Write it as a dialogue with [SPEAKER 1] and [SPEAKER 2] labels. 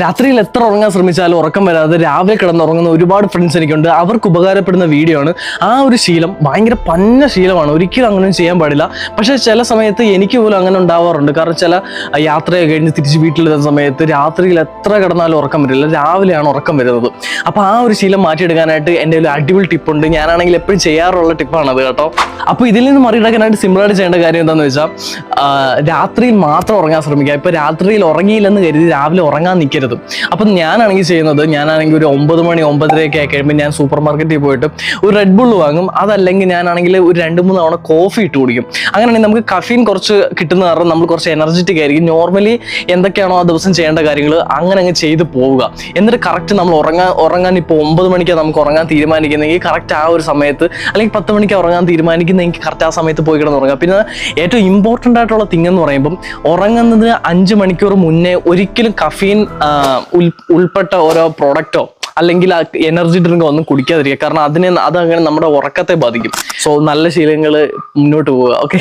[SPEAKER 1] രാത്രിയിൽ എത്ര ഉറങ്ങാൻ ശ്രമിച്ചാലും ഉറക്കം വരാതെ രാവിലെ കിടന്നുറങ്ങുന്ന ഒരുപാട് ഫ്രണ്ട്സ് എനിക്കുണ്ട്. അവർക്ക് ഉപകാരപ്പെടുന്ന വീഡിയോ ആണ്. ആ ഒരു ശീലം ഭയങ്കര പന്ന ശീലമാണ്. ഒരിക്കലും അങ്ങനെ ചെയ്യാൻ പാടില്ല. പക്ഷേ ചില സമയത്ത് എനിക്ക് പോലും അങ്ങനെ ഉണ്ടാവാറുണ്ട്. കാരണം ചില യാത്രയൊക്കെ കഴിഞ്ഞ് തിരിച്ച് വീട്ടിലെത്തുന്ന സമയത്ത് രാത്രിയിൽ എത്ര കിടന്നാലും ഉറക്കം വരില്ല. രാവിലെയാണ് ഉറക്കം വരുന്നത്. അപ്പോൾ ആ ഒരു ശീലം മാറ്റിയെടുക്കാനായിട്ട് എന്റെ ഒരു അടിപൊളി ടിപ്പുണ്ട് ഞാനാണെങ്കിൽ എപ്പോഴും ചെയ്യാറുള്ള ടിപ്പാണ് അത് കേട്ടോ. അപ്പോൾ ഇതിൽ നിന്ന് മറികടക്കാനായിട്ട് സിമ്പിളായിട്ട് ചെയ്യേണ്ട കാര്യം എന്താണെന്ന് വെച്ചാൽ രാത്രിയിൽ മാത്രം ഉറങ്ങാൻ ശ്രമിക്കുക. ഇപ്പൊ രാത്രിയിൽ ഉറങ്ങിയില്ലെന്ന് കരുതി രാവിലെ ഉറങ്ങാൻ നിൽക്കരുത് അപ്പം ഞാനാണെങ്കിൽ ചെയ്യുന്നത് ഞാനാണെങ്കിൽ ഒരു ഒമ്പത് മണി ഒമ്പതരയൊക്കെ ആയി കഴിയുമ്പോൾ ഞാൻ സൂപ്പർ മാർക്കറ്റിൽ പോയിട്ട് ഒരു റെഡ് ബുൾ വാങ്ങും. അതല്ലെങ്കിൽ ഞാനാണെങ്കിൽ ഒരു രണ്ട് മൂന്ന് തവണ കോഫി ഇട്ട് കുടിക്കും. അങ്ങനെയാണെങ്കിൽ നമുക്ക് കഫീൻ കുറച്ച് കിട്ടുന്ന കാരണം നമ്മൾ കുറച്ച് എനർജറ്റിക് ആയിരിക്കും. നോർമലി എന്തൊക്കെയാണോ ആ ദിവസം ചെയ്യേണ്ട കാര്യങ്ങൾ അങ്ങനെ അങ്ങ് ചെയ്ത് പോവുക. എന്നിട്ട് കറക്റ്റ് നമ്മൾ ഉറങ്ങാൻ ഉറങ്ങാൻ ഇപ്പോൾ ഒമ്പത് മണിക്കാണ് നമുക്ക് ഉറങ്ങാൻ തീരുമാനിക്കുന്നെങ്കിൽ കറക്റ്റ് ആ ഒരു സമയത്ത് അല്ലെങ്കിൽ പത്ത് മണിക്ക് ഉറങ്ങാൻ തീരുമാനിക്കുന്നെങ്കിൽ കറക്റ്റ് ആ സമയത്ത് പോയി കിടന്ന് ഉറങ്ങുക പിന്നെ ഏറ്റവും ഇമ്പോർട്ടന്റ് ആയിട്ടുള്ള തിങ് എന്ന് പറയുമ്പം ഉറങ്ങുന്നതിന് അഞ്ച് മണിക്കൂർ മുന്നേ ഒരിക്കലും കഫീൻ ഉൾപ്പെട്ട ഓരോ പ്രോഡക്റ്റോ അല്ലെങ്കിൽ എനർജി ഡ്രിങ്കോ ഒന്നും കുടിക്കാതിരിക്കുക. കാരണം അതിനെ അത് അങ്ങനെ നമ്മുടെ ഉറക്കത്തെ ബാധിക്കും. സോ നല്ല ശീലങ്ങൾ മുന്നോട്ട് പോവുക. ഓക്കെ